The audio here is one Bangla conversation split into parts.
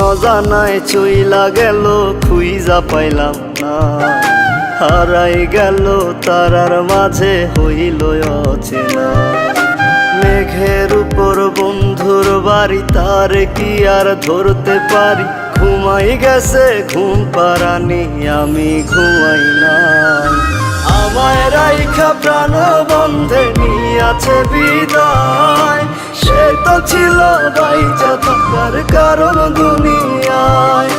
অজানায় চইলা গেল, খুইজা পাইলাম না। হারাই গেল, তারার মাঝে হইল অচেনা। মেঘের উপর বন্ধুর বাড়ি, তার কি আর ধরতে পারি? ঘুমাই গেছে, ঘুম পারানি আমি ঘুমাই না আমায় রাইখা প্রাণ বন্ধে নিয়াছে বিদায়। সে তো ছিল বাইচা থাকার কারণ দুনিয়ায়।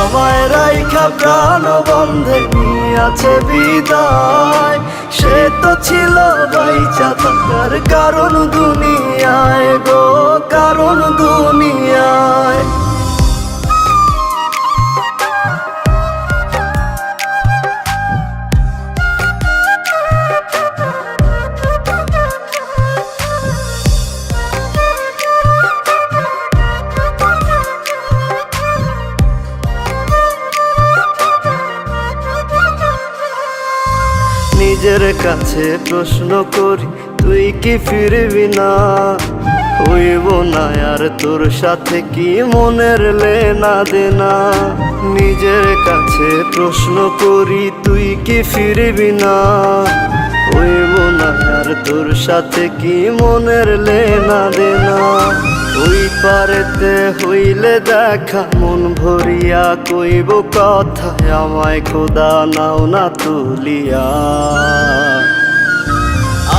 আমায় রাইখা প্রাণ বন্ধে নিয়াছে বিদায়। সে তো ছিল থাকার কারণ দুনিয়ায় গো, কারণ দুনিয়ায়। নিজের কাছে প্রশ্ন করি, তুই কি ফিরবি না? হইব না আর তোর সাথে কি মনের লেনা দেনা? নিজের কাছে প্রশ্ন করি, তুই কি ফিরবি না? হইব না তোর সাথে কি মনের লেনা দেনা? ওই পারেতে হইলে দেখা, মন ভরিয়া কইব কথা, আমায় খোদা নাও না তুলিয়া।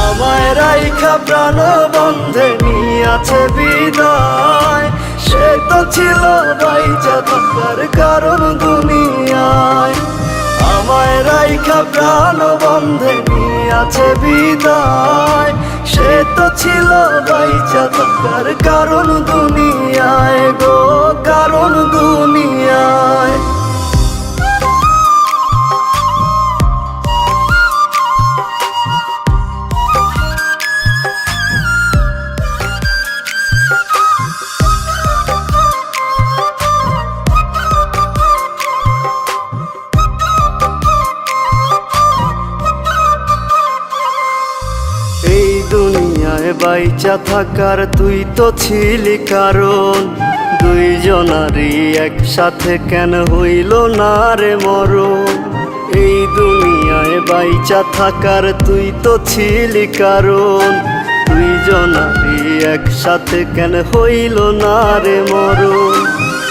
আমায় রাইখা প্রাণ বন্ধে নিয়াছে বিদায়। সে তো ছিল বাইচা থাকার কারণ দুনিয়ায়। আমায় রাইখা প্রাণ বন্ধে নিয়াছে বিদায়। সে তো ছিল বাইচা থাকার কারণ দুনিয়ায় বাইচা থাকার তুই তো ছিলি কারণ। দুইজনারই একসাথে কেন হইল না রে মরণ? এই দুনিয়ায় বাইচা থাকার তুই তো ছিলি কারণ। দুইজনারই একসাথে কেন হইল না রে মরণ?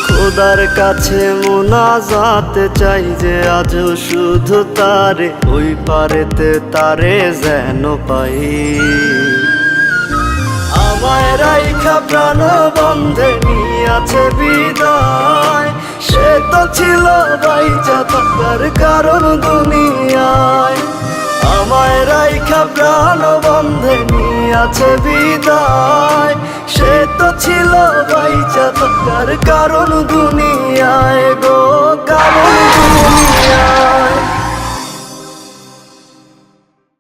খোদার কাছে মোনা মোনাজাতে চাই যে আজ শুধু তারে, ওই পারেতে তারে যেন পাই। প্রাণ বন্ধে নিয়াছে বিদায়। সে তো ছিল বাইচা থাকার কারণ দুনিয়ায়। আমায় রাইখা প্রাণ বন্ধে নিয়াছে বিদায়। সে তো ছিল বাইচা থাকার কারণ দুনিয়ায়। গো